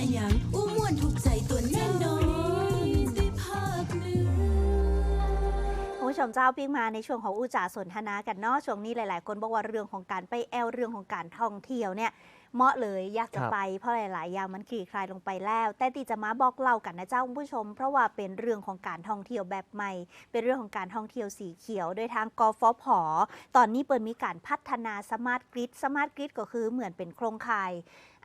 อะหยังอู้ม่วนถูกใจตัวแน่นอนได้ภาคเหนือ คุณผู้ชมเจ้าปิ้งมาในช่วงของอุจาสนทนากันเนาะช่วงนี้หลาย ๆ คนบอกว่าเรื่องของการไปแอลเรื่องของการท่องเที่ยวเนี่ยเหมาะเลยอยากจะไปเพราะหลาย ๆ อย่างมันคลี่คลายลงไปแล้ว แต่ที่จะมาบอกเล่ากันนะเจ้าคุณผู้ชม เพราะว่าเป็นเรื่องของการท่องเที่ยวแบบใหม่ เป็นเรื่องของการท่องเที่ยวสีเขียว โดยทางกฟผ ตอนนี้เปิดมีการพัฒนาสมาร์ทกริดสมาร์ทกริดก็คือเหมือนเป็นโครงข่าย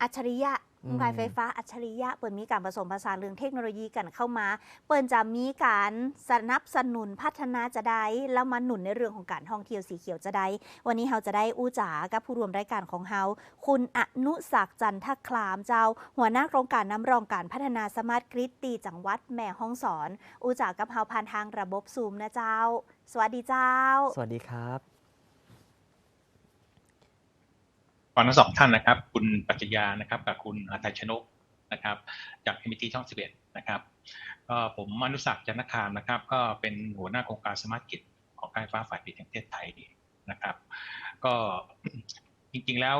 อัจฉริยะ รมงข่ายไฟฟ้าอัจฉริยะเปิดมีการผสมผสานเรื่องเทคโนโลยีกันเข้ามา เปิดจะมีการสนับสนุนพัฒนาจะได้แล้วมาหนุนในเรื่องของการท่องเที่ยวสีเขียวจะได้ วันนี้เราจะได้อู้จ๋ากับผู้ร่วมรายการของเฮาคุณอนุศักดิ์จันทคลามเจ้า หัวหน้าโครงการน้ำรองการพัฒนาสมาร์ทกริดตีจังหวัดแม่ฮ่องสอนอู้จ๋ากับเฮาผ่านทางระบบซูมนะเจ้า สวัสดีเจ้า สวัสดีครับ ฟังทั้งสองท่านนะครับ คุณปัจจยานะครับ กับคุณอาทัยชนกนะครับ จากเอ็มทีช่อง11นะครับก็ผมมนุศักจันทคามนะครับ ก็เป็นหัวหน้าโครงการสมาร์ทกิจของการไฟฟ้าฝ่ายผลิตแห่งประเทศไทยนะครับ ก็จริงๆแล้ว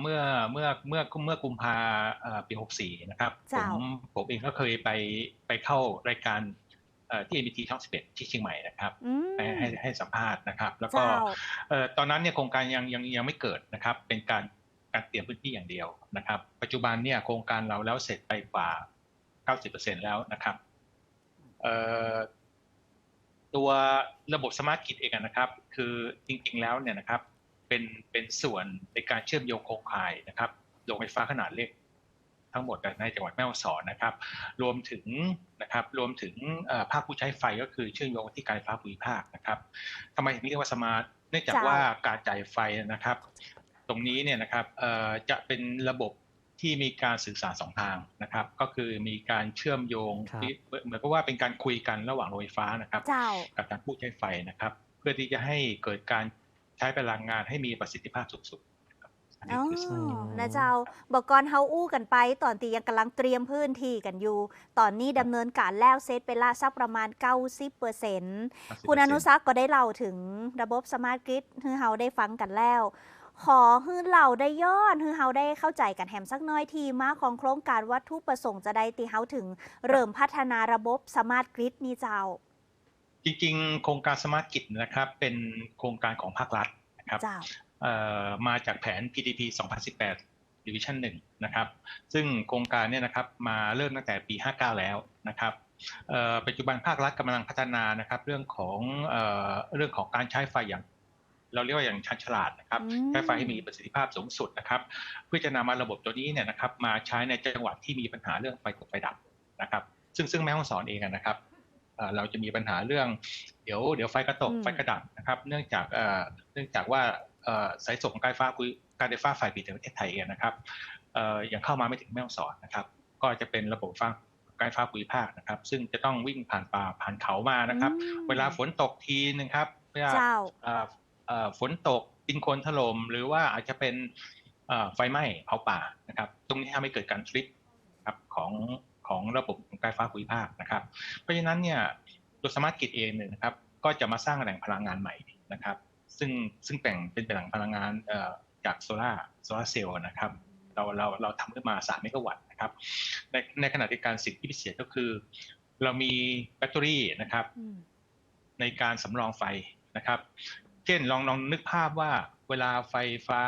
เมื่อเมื่อเมื่อเมื่อกุมภาเอ่อปี 64 นะครับ ผมผมเองก็เคยไปไปเข้ารายการ ที่ MBT ช่อง11ที่เชียงใหม่นะครับอืมให้ให้ให้สัมภาษณ์นะครับ แล้วก็เจ้าเอ่อตอนนั้นเนี่ยโครงการยังยังยังไม่เกิดนะครับ เป็นการการเตรียมพื้นที่อย่างเดียวนะครับ ปัจจุบันเนี่ยโครงการเราแล้วเสร็จไปกว่า 90%แล้วนะครับเอ่อตัวระบบสมาร์ทกิจเองอะนะครับ คือจริงๆแล้วเนี่ยนะครับเป็นเป็นส่วนในการเชื่อมโยงโครงข่ายนะครับโรงไฟฟ้าขนาดเล็ก ทั้งหมดในจังหวัดแม่ฮ่องสอนนะครับ รวมถึงนะครับรวมถึงเอ่อภาคผู้ใช้ไฟก็คือเชื่อมโยงที่การไฟฟ้าภูมิภาคนะครับทำไมถึงเรียกว่าสมาร์ทเนื่องจากเจ้าว่าการจ่ายไฟนะครับ ตรงนี้เนี่ยนะครับเอ่อจะเป็นระบบที่มีการสื่อสารสองทางนะครับ ก็คือมีการเชื่อมโยงครับที่เหมือนกับว่าเป็นการคุยกันระหว่างโรงไฟฟ้านะครับเจ้ากับทางผู้ใช้ไฟนะครับ เพื่อที่จะให้เกิดการใช้พลังงานให้มีประสิทธิภาพสูงสุดนะครับ อันนี้อ๋อคือสิ่ง นะเจ้าบอกก่อนเฮาอู้กันไป ตอนตียังกำลังเตรียมพื้นที่กันอยู่ ตอนนี้ดำเนินการแล้วเซตไปละสักประมาณ 90%คุณอนุสักดิ์ก็ได้เล่าถึงระบบสมาร์ทกริดคือเฮาได้ฟังกันแล้ว ขอฮือเราได้ย้อนคือเฮาได้เข้าใจกันแหมสักหน้อยทีมาของโครงการวัตถุประสงค์จะได้ตีเฮาถึง เริ่มพัฒนาระบบสมาร์ทกริดนี่เจ้า จริงๆ โครงการสมาร์ทกิจนะครับเป็นโครงการของภาครัฐนะครับ เจ้าเอ่อ มาจากแผน PDP 2018 Division 1นะครับ ซึ่งโครงการเนี่ยนะครับมาเริ่มตั้งแต่ปี 59 แล้วนะครับเอ่อปัจจุบันภาครัฐกำลังพัฒนานะครับเรื่องของเอ่อเรื่องของการใช้ไฟอย่างเราเรียกว่าอย่างชันฉลาดนะครับอืมใช้ไฟให้มีประสิทธิภาพสูงสุดนะครับ เพื่อจะนำมาระบบตัวนี้เนี่ยนะครับมาใช้ในจังหวัดที่มีปัญหาเรื่องไฟตกไฟดับนะครับ ซึ่งซึ่งแม่ห้องสอนเองอะนะครับเอ่อเราจะมีปัญหาเรื่อง เดี๋ยวเดี๋ยวไฟกระตกอืมไฟกระดับนะครับ เนื่องจากเอ่อเนื่องจากว่าเอ่อ สายส่งการไฟฟ้าคุยการไฟฟ้าฝ่ายผลิตในประเทศไทยเองนะครับเอ่อยังเข้ามาไม่ถึงแม่ฮ่องสอนนะครับ ก็จะเป็นระบบฟ้าการไฟฟ้าภูมิภาคนะครับ ซึ่งจะต้องวิ่งผ่านป่าผ่านเขามานะครับอืมเวลาฝนตกทีนึงครับเวลาเจ้าเอ่อเอ่อฝนตกดินโคลนถล่มหรือว่าอาจจะเป็นเอ่อไฟไหม้เผาป่านะครับ ตรงนี้ทำให้เกิดการทริปครับของของระบบของการไฟฟ้าภูมิภาคนะครับ เพราะฉะนั้นเนี่ยตัวสมาร์ทกิจเองเนี่ยนะครับ ก็จะมาสร้างแหล่งพลังงานใหม่นะครับ ซึ่งซึ่งแบ่งเป็นแหล่งพลังงานเอ่อจากโซลาร์โซลาร์เซลล์นะครับเราเราเราทำขึ้นมา 3 เมกะวัตต์นะครับในในขณะเดียวกันสิ่งที่พิเศษก็คือ เรามีแบตเตอรี่นะครับอืมในการสำรองไฟนะครับ เช่นลองลองนึกภาพว่าเวลาไฟฟ้า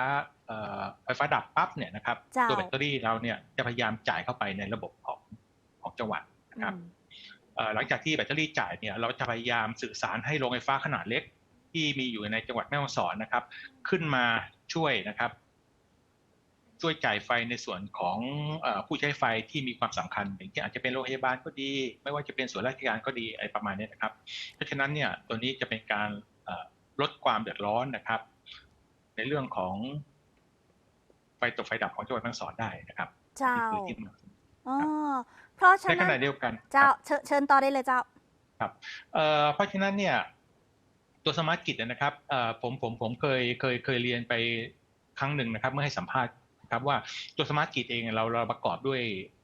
เอ่อไฟฟ้าดับปั๊บเนี่ยนะครับเจ้าตัวแบตเตอรี่เราเนี่ยจะพยายามจ่ายเข้าไปในระบบของของจังหวัดนะครับอืมเอ่อหลังจากที่แบตเตอรี่จ่ายเนี่ยเราจะพยายามสื่อสารให้โรงไฟฟ้าขนาดเล็ก ที่มีอยู่ในจังหวัดแม่ฮ่องสอนนะครับ ขึ้นมาช่วยนะครับ ช่วยจ่ายไฟในส่วนของเออผู้ใช้ไฟที่มีความสำคัญอย่างเช่นอาจจะเป็นโรงพยาบาลก็ดี ไม่ว่าจะเป็นส่วนราชการก็ดีอะไรประมาณนี้นะครับ เพราะฉะนั้นเนี่ยตัวนี้จะเป็นการเอ่อลดความเดือดร้อนนะครับ ในเรื่องของไฟตกไฟดับของจังหวัดแม่ฮ่องสอนได้นะครับเจ้านี่คือที่มาอ๋อเพราะฉะในขนั้นณะเดียวกันเจ้าครับเชิญเชิญต่อได้เลยเจ้าเอ่อเพราะฉะนั้นเนี่ย ตัวสมาร์ทกิจนะครับผมผมผมเคยเคยเคยเรียนไปครั้งหนึ่งนะครับ เมื่อให้สัมภาษณ์นะครับว่าตัวสมาร์ทกิจเองเราเราประกอบด้วย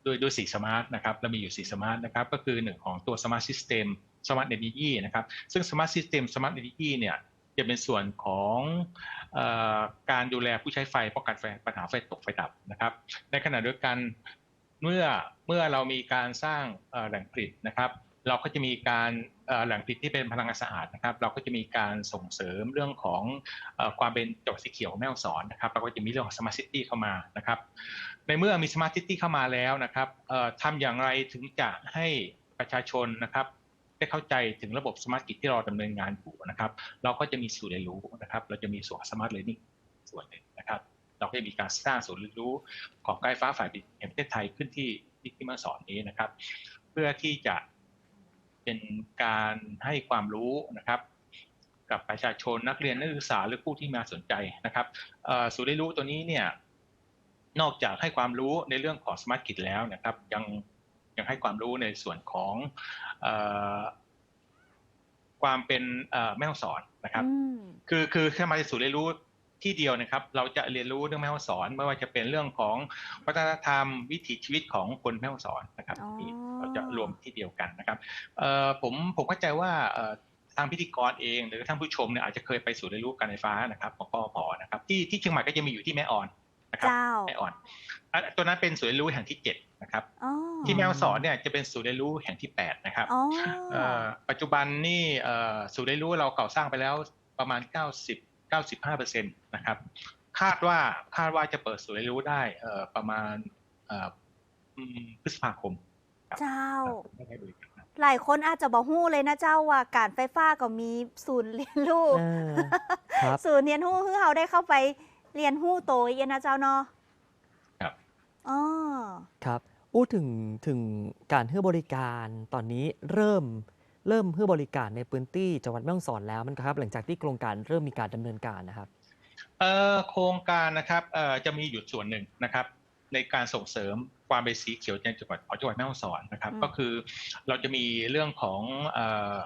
ด้วยด้วยสี่สมาร์ทนะครับเรามีอยู่สี่สมาร์ทนะครับก็คือหนึ่งของตัวสมาร์ทซิสเต็มสมาร์ทเอเนจีนะครับซึ่งสมาร์ทซิสเต็มสมาร์ทเอเนจีเนี่ยจะเป็นส่วนของอการดูแลผู้ใช้ไฟป้องกันไฟปัญหาไฟตกไฟดับนะครับ ในขณะเดียวกันเมื่อเมื่อเรามีการสร้างแหล่งผลิตนะครับ เราก็จะมีการแหล่งผลิตที่เป็นพลังงานสะอาดนะครับ เราก็จะมีการส่งเสริมเรื่องของความเป็นจังหวัดสีเขียวแม่ฮ่องสอนนะครับเราก็จะมีเรื่องของสมาร์ทซิตี้เข้ามานะครับ ในเมื่อมีสมาร์ทซิตี้เข้ามาแล้วนะครับเอ่อทำอย่างไรถึงจะให้ประชาชนนะครับได้เข้าใจถึงระบบสมาร์ทกิจที่เราดำเนินงานอยู่นะครับ เราก็จะมีศูนย์เรียนรู้นะครับ เราจะมีส่วนสมาร์ทเรียนรู้ส่วนหนึ่งนะครับ เราก็จะมีการสร้างศูนย์เรียนรู้ของการไฟฟ้าฝ่ายผลิตแห่งประเทศไทยขึ้นที่ที่มาสอนนี้นะครับ เพื่อที่จะ เป็นการให้ความรู้นะครับกับประชาชนนักเรียนนักศึกษาหรือผู้ที่มาสนใจนะครับเอ่อศูนย์เรียนรู้ตัวนี้เนี่ยนอกจากให้ความรู้ในเรื่องของสมาร์ทกิจแล้วนะครับ ยังยังให้ความรู้ในส่วนของเออความเป็นเอ่อแม่ฮ่องสอนนะครับอืมคือคือแค่มาศูนย์เรียนรู้ ที่เดียวนะครับ เราจะเรียนรู้เรื่องแม่ฮ่องสอน ไม่ว่าจะเป็นเรื่องของวัฒนธรรมวิถีชีวิตของคนแม่ฮ่องสอนนะครับอ๋อที่เราจะรวมที่เดียวกันนะครับเอ่อผมผมเข้าใจว่าเอ่อทางพิธีกรเองหรือท่านผู้ชมเนี่ยอาจจะเคยไปศูนย์เรียนรู้การไฟฟ้านะครับของกอพนะครับที่ที่เชียงใหม่ก็จะมีอยู่ที่แม่ออนนะครับเจ้าแม่ออนอะตัวนั้นเป็นศูนย์เรียนรู้แห่งที่เจ็ดนะครับอ๋อที่แม่ฮ่องสอนเนี่ยจะเป็นศูนย์เรียนรู้แห่งที่แปดนะครับอ๋อเอ่อปัจจุบันนี่เอ่อศูนย์เรียนรู้เราก่อสร้างไปแล้วประมาณ 90 95เปอร์เซ็นต์นะครับคาดว่าคาดว่าจะเปิดศูนย์เรียนรู้ได้เอ่อประมาณเอ่ออืมพฤษภาคม เจ้าไม่ได้บริการหลายคนอาจจะบอกฮู้เลยนะเจ้าว่าการไฟฟ้าก็มีศูนย์เรียนรู้เออครับศูนย์เรียนรู้คือเราได้เข้าไปเรียนรู้โตอีกนะเจ้าเนาะครับอ๋อครับอู้ถึงถึงการให้บริการตอนนี้เริ่ม เริ่มให้บริการในพื้นที่จังหวัดแม่ฮ่องสอนแล้วมันครับ หลังจากที่โครงการเริ่มมีการดำเนินการนะครับเอ่อโครงการนะครับเอ่อจะมีอยู่ส่วนหนึ่งนะครับ ในการส่งเสริมความเป็นสีเขียวในจังหวัดของจังหวัดแม่ฮ่องสอนนะครับอืมก็คือเราจะมีเรื่องของเอ่อ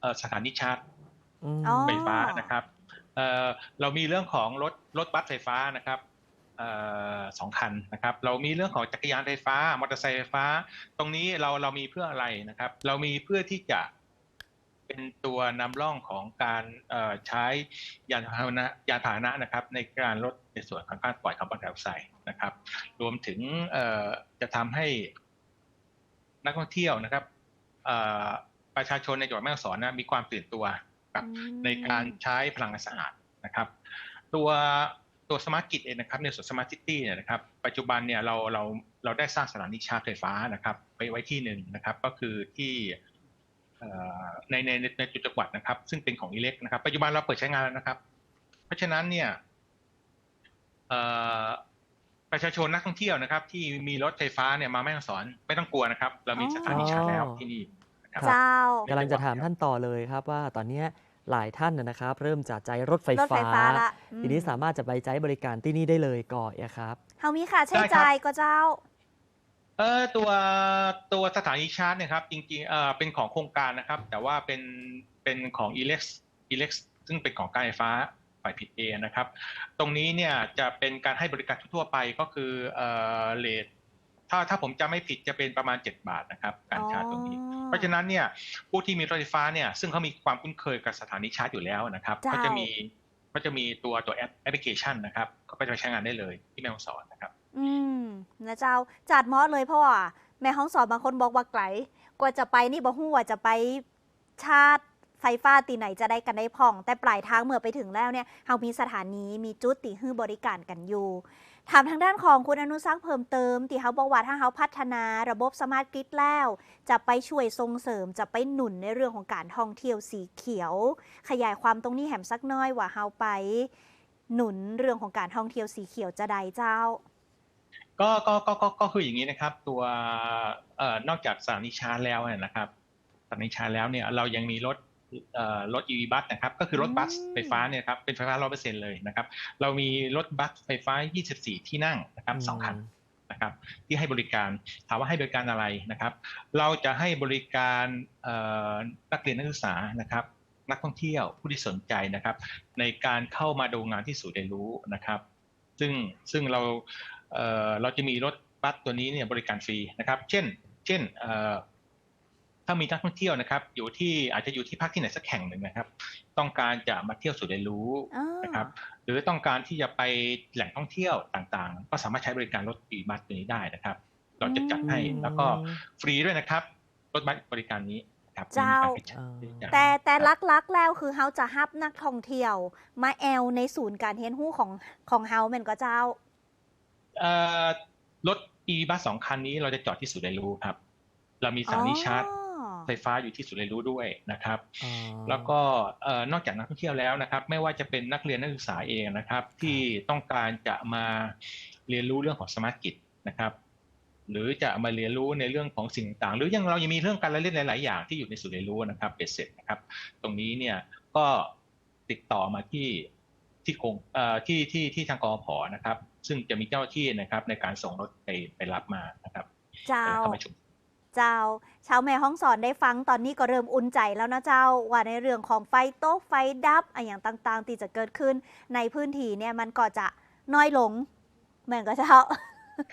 เอ่อสถานีชาร์จอืมอ๋อไฟฟ้านะครับเอ่อเรามีเรื่องของรถรถบัสไฟฟ้านะครับเอ่อ สองคันนะครับเรามีเรื่องของจักรยานไฟฟ้ามอเตอร์ไซค์ไฟฟ้า ตรงนี้เราเรามีเพื่ออะไรนะครับ เรามีเพื่อที่จะเป็นตัวนำร่องของการเอ่อใช้ยานพาหนะยานพาหนะนะครับ ในการลดในส่วนของการปล่อยคาร์บอนไดออกไซด์นะครับ รวมถึงเอ่อจะทำให้นักท่องเที่ยวนะครับเอ่อประชาชนในจังหวัดแม่ฮ่องสอนนะมีความตื่นตัวกับอืมในการใช้พลังงานสะอาดนะครับ ตัว ตัวสมาร์ทกิจเองนะครับในส่วนสมาร์ทซิตี้เนี่ยนะครับปัจจุบันเนี่ยเราเราเราได้สร้างสถานีชาร์จไฟฟ้านะครับไว้ไว้ที่หนึ่งนะครับ ก็คือที่เอ่อในในในในจุดจังหวัดนะครับ ซึ่งเป็นของอิเล็กนะครับ ปัจจุบันเราเปิดใช้งานแล้วนะครับ เพราะฉะนั้นเนี่ยเอ่อประชาชนนักท่องเที่ยวนะครับ ที่มีรถไฟฟ้าเนี่ยมาแม่ฮ่องสอนไม่ต้องกลัวนะครับ เรามีสถานีชาร์จแล้วที่นี่นะครับเจ้ากำลังจะถามท่านต่อเลยครับว่าตอนเนี้ย หลายท่านนะนะครับ เริ่มจะใจรถไฟรถไฟฟ้า ฟ้าละอืม ทีนี้สามารถจะไปใช้บริการที่นี่ได้เลยก่อนนะครับ เฮามีค่าใช้ได้ครับจ่ายก็เจ้า เออตัวตัวสถานีชาร์จเนะครับจริงๆเออเป็นของโครงการนะครับ แต่ว่าเป็นเป็นของ Elex Elex ซึ่งเป็นของการไฟฟ้าฝ่ายผิดเองนะครับ ตรงนี้เนี่ยจะเป็นการให้บริการทั่วๆไปก็คือเออเลทถ้าถ้าผมจำไม่ผิดจะเป็นประมาณ 7 บาทนะครับ การชาร์จตรงนี้อ๋อ เพราะฉะนั้นเนี่ยผู้ที่มีรถไฟฟ้าเนี่ยซึ่งเขามีความคุ้นเคยกับสถานีชาร์จอยู่แล้วนะครับเจ้าก็จะมีก็จะมีตัวตัวแอปแอปพลิเคชันนะครับก็ไปใช้งานได้เลยที่แม่ฮ่องสอนนะครับ อืมนะเจ้าจัดมอสเลยเพราะว่าแม่ห้องสอนบางคนบอกว่าไกลกว่าจะไปนี่บอกฮู้ว่าจะไปชาร์จไฟฟ้าตีไหนจะได้กันได้พ่อง แต่ปลายทางเมื่อไปถึงแล้วเนี่ยเฮามีสถานีมีจุดตีฮื้อบริการกันอยู่ ถามทางด้านของคุณอนุสักเพิ่มเติม ที่เขาบอกว่าถ้าเขาพัฒนาระบบสมาร์ทกริดแล้ว จะไปช่วยส่งเสริมจะไปหนุนในเรื่องของการท่องเที่ยวสีเขียว ขยายความตรงนี้แหมสักน้อยว่าเขาไป หนุนเรื่องของการท่องเที่ยวสีเขียวจะใดเจ้า ก็ก็ก็ก็ก็คืออย่างนี้นะครับ ตัวเอ่อนอกจากสถานีชาร์จแล้วนะครับสถานีชาร์จแล้วเนี่ยเรายังมีรถ รถ EV บัสนะครับก็คือรถบัสอืมไฟฟ้าเนี่ยครับเป็นไฟฟ้าร้อยเปอร์เซ็นต์เลยนะครับเรามีรถบัสไฟฟ้า 24 ที่นั่งนะครับสองคันนะครับที่ให้บริการถามว่าให้บริการอะไรนะครับ เราจะให้บริการเอ่อนักเรียนนักศึกษานะครับ นักท่องเที่ยวผู้ที่สนใจนะครับ ในการเข้ามาดูงานที่ศูนย์เรียนรู้นะครับ ซึ่งซึ่งเราเอ่อเราจะมีรถบัสตัวนี้เนี่ยบริการฟรีนะครับ เช่น เช่นเอ่อ ถ้ามีนักท่องเที่ยวนะครับ อยู่ที่อาจจะอยู่ที่พักที่ไหนสักแห่งหนึ่งนะครับ ต้องการจะมาเที่ยวศูนย์เรียนรู้อ่านะครับ หรือต้องการที่จะไปแหล่งท่องเที่ยวต่างๆ ก็สามารถใช้บริการรถอีบัสตัวนี้ได้นะครับ เราจะจัดให้อืมแล้วก็ฟรีด้วยนะครับ รถบัสบริการนี้นะครับเจ้าไม่มีค่ใช้จ่ายแต่แต่ครับลักๆแล้วคือเฮาจะฮับนักท่องเที่ยว มาแอลในศูนย์การเรียนรู้ของของเฮาแม่นก็เจ้าเอ่อรถ e บัสสองคันนี้เราจะจอดที่ศูนย์เรียนรู้ครับ เรามีสถานีชาร์จอ๋อ ไฟฟ้าอยู่ที่ศูนย์เรียนรู้ด้วยนะครับอ๋อแล้วก็เอ่อนอกจากนักท่องเที่ยวแล้วนะครับ ไม่ว่าจะเป็นนักเรียนนักศึกษาเองนะครับ ที่ต้องการจะมาเรียนรู้เรื่องของสมาร์ทกิจนะครับ หรือจะมาเรียนรู้ในเรื่องของสิ่งต่างๆหรือยังเรายังมีเรื่องการละเล่นหลาย ๆ อย่างที่อยู่ในศูนย์เรียนรู้นะครับเป็ดเสร็จนะครับ ตรงนี้เนี่ยก็ติดต่อมาที่ที่กรมเอ่อที่ที่ที่ทางกอพนะครับ ซึ่งจะมีเจ้าหน้าที่นะครับในการส่งรถไปไปรับมานะครับเจ้าไปเข้ามาชุม เจ้า ชาวแม่ห้องสอนได้ฟังตอนนี้ก็เริ่มอุ่นใจแล้วนะเจ้า ว่าในเรื่องของไฟโต๊ะไฟดับอะไรอย่างต่างๆ ที่จะเกิดขึ้น ในพื้นที่เนี่ยมันก็จะน้อยลง เหมือนกับเจ้า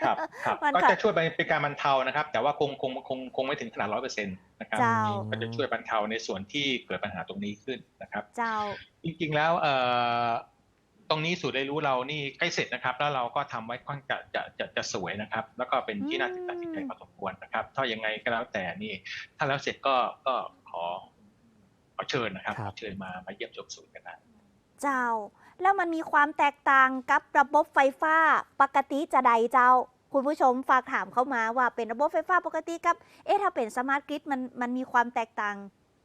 ครับครับมันก็ค่ะจะช่วยไปเป็นการบรรเทานะครับ แต่ว่าคงคงคงคงไม่ถึงขนาดร้อยเปอร์เซ็นต์นะครับเจ้าก็จะช่วยบรรเทาในส่วนที่เกิดปัญหาตรงนี้ขึ้นนะครับ เจ้า จริงๆแล้วเอ่อ ตรงนี้สูตรเรียนรู้เรานี่ใกล้เสร็จนะครับ แล้วเราก็ทำไว้ค่อนจะจะจะจะสวยนะครับ แล้วก็เป็นที่น่าตัดสินใจพอสมควรนะครับ ถ้ายังไงก็แล้วแต่นี่ ถ้าแล้วเสร็จก็ก็ขอขอเชิญนะครับครัขบอเชิญมามาเยี่ยมชมศูนย์กันได้เจ้า แล้วมันมีความแตกต่างกับระบบไฟฟ้าปกติจะใดเจ้า คุณผู้ชมฝากถามเข้ามาว่าเป็นระบบไฟฟ้าปกติกับ เอ๊ะถ้าเป็นสมาร์ทกริดมันมันมีความแตกต่าง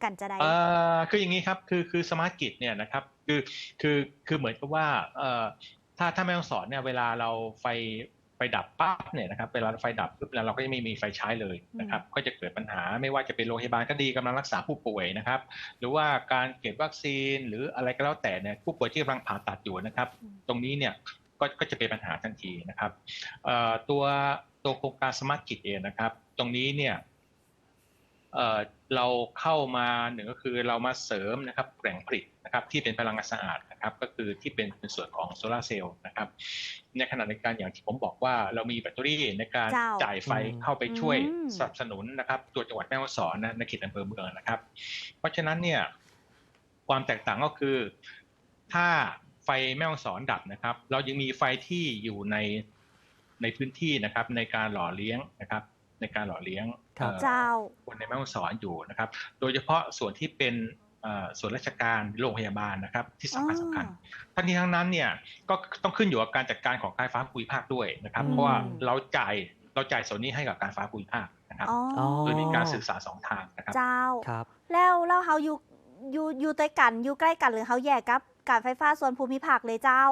กันจะใดเอ่อคืออย่างนี้ครับคือคือสมาร์ทกิจเนี่ยนะครับคือคือคือเหมือนกับว่าเอ่อถ้าถ้าไม่ต้องสอนเนี่ยเวลาเราไฟไฟดับปั๊บเนี่ยนะครับเวลาไฟดับปุ๊บแล้วเราก็จะไม่มีไฟใช้เลยนะครับก็จะเกิดปัญหาไม่ว่าจะเป็นโรงพยาบาลก็ดีกำลังรักษาผู้ป่วยนะครับหรือว่าการเก็บวัคซีนหรืออะไรก็แล้วแต่เนี่ยผู้ป่วยที่กำลังผ่าตัดอยู่นะครับอืมตรงนี้เนี่ยก็ก็จะเป็นปัญหาทันทีนะครับเอ่อตัวตัวโครงการสมาร์ทกิจเองนะครับ ตรงนี้เนี่ย เอ่อเราเข้ามาหนึ่งก็คือเรามาเสริมนะครับแหล่งผลิตนะครับที่เป็นพลังงานสะอาดนะครับก็คือที่เป็นเป็นส่วนของโซลาร์เซลล์นะครับในขณะเดียวกันอย่างที่ผมบอกว่าเรามีแบตเตอรี่ในการเจ้าจ่ายไฟอืมเข้าไปช่วยอืมสนับสนุนนะครับตัวจังหวัดแม่ฮ่องสอนนะในเขตอำเภอเมืองนะครับ เพราะฉะนั้นเนี่ยความแตกต่างก็คือ ถ้าไฟแม่ฮ่องสอนดับนะครับ เรายังมีไฟที่อยู่ในในพื้นที่นะครับในการหล่อเลี้ยงนะครับ ในการหล่อเลี้ยงครับเอ่อเจ้าคนในแม่ฮ่องสอนอยู่นะครับ โดยเฉพาะส่วนที่เป็นเอ่อส่วนราชการโรงพยาบาลนะครับ ที่สำคัญสำคัญทั้งนี้ทั้งนั้นเนี่ยก็ต้องขึ้นอยู่กับการจัดการของการไฟฟ้าภูมิภาคด้วยนะครับอืมเพราะว่าเราจ่ายเราจ่ายส่วนนี้ให้กับการไฟฟ้าภูมิภาคนะครับอ๋ออโดยมีการสื่อสารสองทางนะครับเจ้าครับ แล้วแล้วเฮาอยู่อยู่อยู่ใกล้กันอยู่ใกล้กันหรือเฮาแยกกับการไฟฟ้าส่วนภูมิภาคเลยเจ้า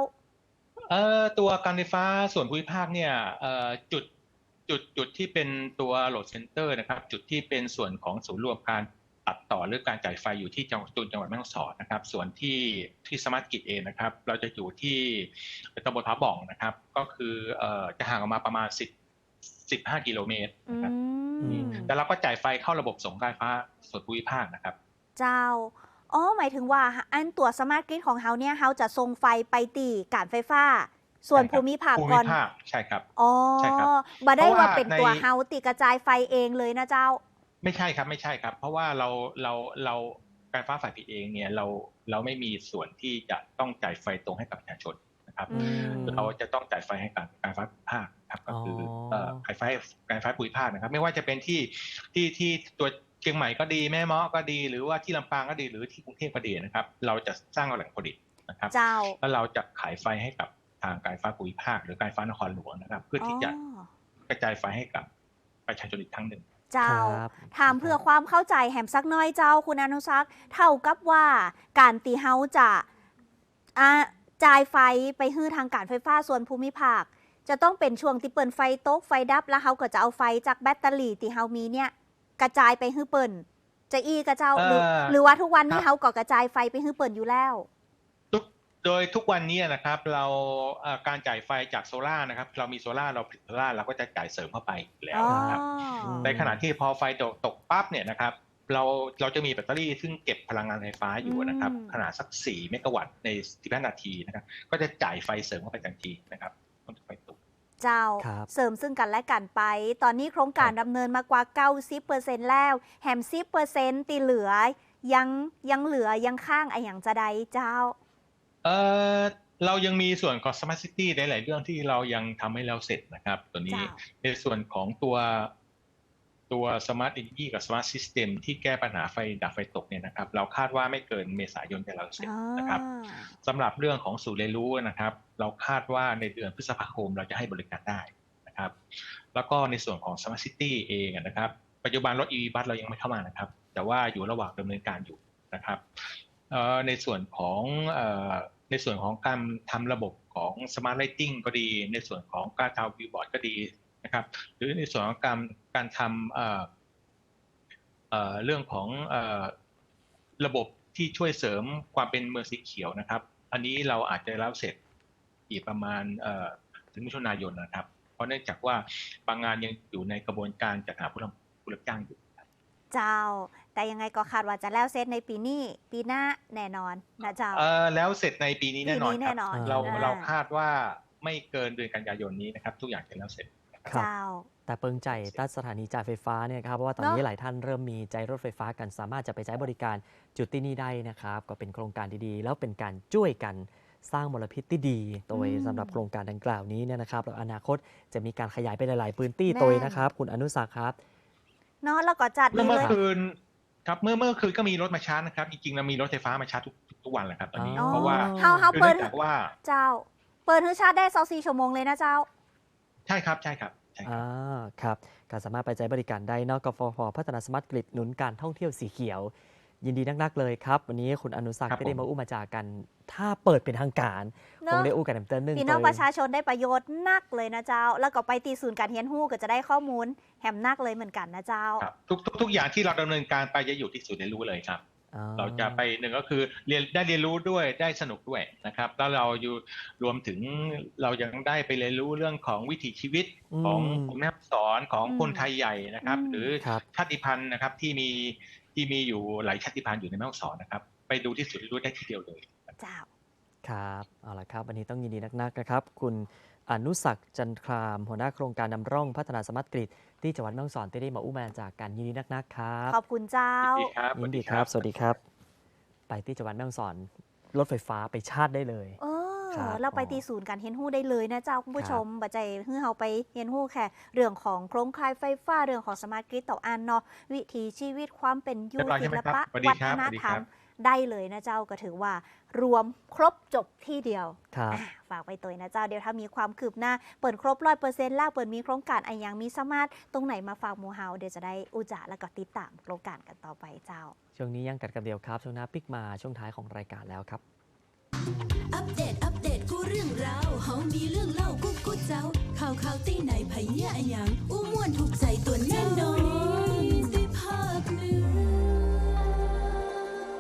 เอ่อตัวการไฟฟ้าส่วนภูมิภาคเนี่ยเอ่อจุด จุดจุดที่เป็นตัวโหลดเซ็นเตอร์นะครับจุดที่เป็นส่วนของศูนย์รวมการตัดต่อหรือการจ่ายไฟอยู่ที่จังหวัดตุนจังหวัดแม่ฮ่องสอนนะครับ ส่วนที่ที่สมาร์ทกิจเองนะครับ เราจะอยู่ที่ตำบลพระบ่องนะครับ ก็คือเอ่อจะห่างออกมาประมาณ 10 15กิโลเมตรอืนะครับมแต่เราก็จ่ายไฟเข้าระบบส่งการไฟฟ้าส่วนภูมิภาคนะครับ เจ้าอ๋อหมายถึงว่าอันตัวสมาร์ทกริดของเฮาเนี่ยเฮาจะส่งไฟไปตีการไฟฟ้า ส่วนใช่ครับภูมิภาคภูก่มิอนภาคใช่ครับอ๋อใช่ครับบ่ได้เพราะว่าว่าเป็นตัวในเฮาติกระจายไฟเองเลยนะเจ้า ไม่ใช่ครับไม่ใช่ครับ เพราะว่าเราเราเราการไฟฟ้าฝ่ายผลิตเองเนี่ยเราเราไม่มีส่วนที่จะต้องจ่ายไฟตรงให้กับประชาชนนะครับอืมเราจะต้องจ่ายไฟให้กับการไฟฟ้าภูมิภาคครับก็คือเอ่อการไฟการไฟฟ้าภูมิภาคนะครับ ไม่ว่าจะเป็นที่ที่ที่ตัวเชียงใหม่ก็ดีแม่เมาะก็ดี หรือว่าที่ลำปางก็ดีหรือที่กรุงเทพก็ดีนะครับ เราจะสร้างแหล่งผลิตนะครับเจ้าแล้วเราจะขายไฟให้กับ ทางการไฟฟ้าภูมิภาค หรือการไฟฟ้านครหลวงนะครับ เพื่อที่จะอ๋อกระจายไฟให้กับประชาชนอีกครั้งหนึ่งเจ้าครับถามเพื่อความเข้าใจแหมสักหน้อยเจ้าคุณอนุสักษ์เท่ากับว่าการตีเฮาจะอ่าจ่ายไฟไปฮื้อทางการไฟฟ้าส่วนภูมิภาค จะต้องเป็นช่วงที่เปิดไฟตกไฟดับแล้วเขาก็จะเอาไฟจากแบตเตอรี่ที่เฮามีเนี่ย กระจายไปฮื้อเปิ่นจะอีกระเจ้าหรือเอ่อหรือว่าทุกวันนี้ครับเขาก็กระจายไฟไปฮื้อเปิ่นอยู่แล้วทุก โดยทุกวันนี้นะครับเราเอ่อการจ่ายไฟจากโซล่าร์นะครับ เรามีโซล่าร์เราผลิตโซล่าร์เราก็จะจ่ายเสริมเข้าไปอยู่แล้วอ๋อนะครับอืมในขณะที่พอไฟตกตกปั๊บเนี่ยนะครับเราเราจะมีแบตเตอรี่ซึ่งเก็บพลังงานไฟฟ้าอยู่นะครับอืมขนาดสัก 4 เมกะวัตต์ใน 15 นาทีนะครับ ก็จะจ่ายไฟเสริมเข้าไปทันทีนะครับต้องไฟตกเจ้าครับเสริมซึ่งกันและกันไป ตอนนี้โครงการดำเนินมากว่า 90%แล้วแฮม10%ตีเหลือ ยังยังเหลือยังข้างอะอย่างจะใดเจ้า เอ่อเรายังมีส่วนของ Smart City หลาย ๆ เรื่องที่เรายังทำให้เราเสร็จนะครับ ตัวนี้เจ้าในส่วนของตัวตัว Smart Energy กับ Smart System ที่แก้ปัญหาไฟดับไฟตกเนี่ยนะครับ เราคาดว่าไม่เกินเมษายนจะเราเสร็จนะครับอ่าสำหรับเรื่องของศูนย์เรียนรู้นะครับ เราคาดว่าในเดือนพฤษภาคมเราจะให้บริการได้นะครับ แล้วก็ในส่วนของ Smart City เองนะครับ ปัจจุบันรถ EV บัสเรายังไม่เข้ามานะครับ แต่ว่าอยู่ระหว่างดำเนินการอยู่นะครับเอ่อ ในส่วนของออในส่วนของการทำระบบของ Smart Lighting ก็ดี ในส่วนของการทำวิวบอร์ดก็ดีนะครับ หรือในส่วนของการการทำเเเรื่องของอระบบที่ช่วยเสริมความเป็นเมืองสีเขียวนะครับ อันนี้เราอาจจะแล้วเสร็จอีกประมาณถึงมิถุนายนนะครับ เพราะเนื่องจากว่าบางงานยังอยู่ในกระบวนการจัดหาผู้รับผู้รับจ้างอยู่เจ้า แต่ยังไงก็คาดว่าจะแล้วเสร็จในปีนี้ ปีหน้าแน่นอนนะเจ้าเออแล้วเสร็จในปีนี้แน่นอนปีนี้ครัแน่นอนอ่าเราอ่าเราคาดว่าไม่เกินเดือนกันยายนนี้นะครับ ทุกอย่างจะแล้วเสร็จครับเจ้าแต่เปิงใจตัดสถานีจ่ายไฟฟ้าเนี่ยครับเพราะว่าตอนนี้เนอะหลายท่านเริ่มมีใจรถไฟฟ้ากันสามารถจะไปใช้บริการจุดที่นี่ได้นะครับ ก็เป็นโครงการดีๆ แล้วเป็นการช่วยกันสร้างมลพิษที่ดีโดยอืมสำหรับโครงการดังกล่าวนี้เนี่ยนะครับแล้วอนาคตจะมีการขยายไปหลาย ๆ พื้นที่แน่โดยนะครับ คุณอนุสักดิ์ครับเนาะแล้วก็จัดเมื่อนี่เมื่เลอยคืน ครับเมื่อเมื่อคืนก็มีรถมาชาร์จนะครับ จริงๆเรามีรถไฟฟ้ามาชาร์จทุกทุกวันแหละครับตอนนี้อ๋อ เพราะว่าเฮาเฮาคือเปิเนื่ดองจากว่าเจ้า เปิดฮือชาร์จได้24ชั่วโมงเลยนะเจ้า ใช่ครับใช่ครับใช่ครับ อ่าครับการสามารถไปใช้บริการได้นอกกฟผพัฒนาสมาร์ทกริดหนุนการท่องเที่ยวสีเขียว ยินดีนักๆเลยครับ วันนี้คุณอนุสักครัดิ์บไม่ได้ผม มาอู้มาจากกัน ถ้าเปิดเป็นทางการเนอะคงได้อู้กันเต็มๆหนึ่งพี่น้องโดยประชาชนได้ประโยชน์นักเลยนะเจ้า แล้วก็ไปตีศูนย์การเรียนรู้ก็จะได้ข้อมูลแหมนักเลยเหมือนกันนะเจ้า ครับทุกทุกทุกอย่างที่เราดำเนินการไปจะอยู่ที่ศูนย์เรียนรู้เลยครับ อ่เราจะไปหนึ่งก็คือเรียนได้เรียนรู้ด้วยได้สนุกด้วยนะครับแล้วเราอยู่รวมถึงเรายังได้ไปเรียนรู้เรื่องของวิถีชีวิตของอืมคุณแม่สอนของอืมคนไทยใหญ่นะครับ อืม หรือครับ ชาติพันธุ์นะครับที่มี ที่มีอยู่หลายชาติพันธุ์อยู่ในแม่ฮ่องสอนนะครับ ไปดูที่ศูนย์เรียนรู้ได้ทีเดียวเลยเจ้าครับเอาละครับ วันนี้ต้องยินดีนักๆนะครับ คุณอนุสักดิ์จันทราม หัวหน้าโครงการนำร่องพัฒนาสมาร์ทกริดที่จังหวัดแม่ฮ่องสอนที่ได้มาอู้มาจากการยินดีนักๆครับขอบคุณเจ้ายินดีครับยินดีครับ สวัสดีครับ ไปที่จังหวัดแม่ฮ่องสอนรถไฟฟ้าไปชาร์จได้เลยเออ ครับเราไปอ๋อตีศูนย์การเรียนรู้ได้เลยนะเจ้าคุณผู้ครับชมบัจใจเพื่อเราไปเรียนรู้แค่เรื่องของโครงข่ายไฟฟ้าเรื่องของสมาร์ทกริดต่ออันเนาะวิถีชีวิตความเป็นอยู่เรียบร้อยศิใช่ไหมลครับปะสวัสดีวัครัฒบนสวัสดีธรรคมรับได้เลยนะเจ้าก็ถือว่ารวมครบจบที่เดียวครับอะฝากไปตัวนะเจ้าเดี๋ยวถ้ามีความคืบหน้า เปิดครบร้อยเปอร์เซ็นต์แล้วเปิดมีโครงการอะไรยังมีสามารถตรงไหนมาฝากหมูเฮาเดี๋ยวจะได้อุจาแล้วก็ติดตามโครงการกันต่อไปเจ้า ช่วงนี้ยังกัดกับเดียวครับ ช่วงหน้าปิกมาช่วงท้ายของรายการแล้วครับ อัปเดตอัปเดตกูเรื่องราวเฮามีเรื่องเล่ากุ๊กกุ๊กเจ้าข่าวข่าวตีไหนไผเยแยอะยังอู้ม่วนถูกใจตัวแน่นอนที่ภาคเหนือ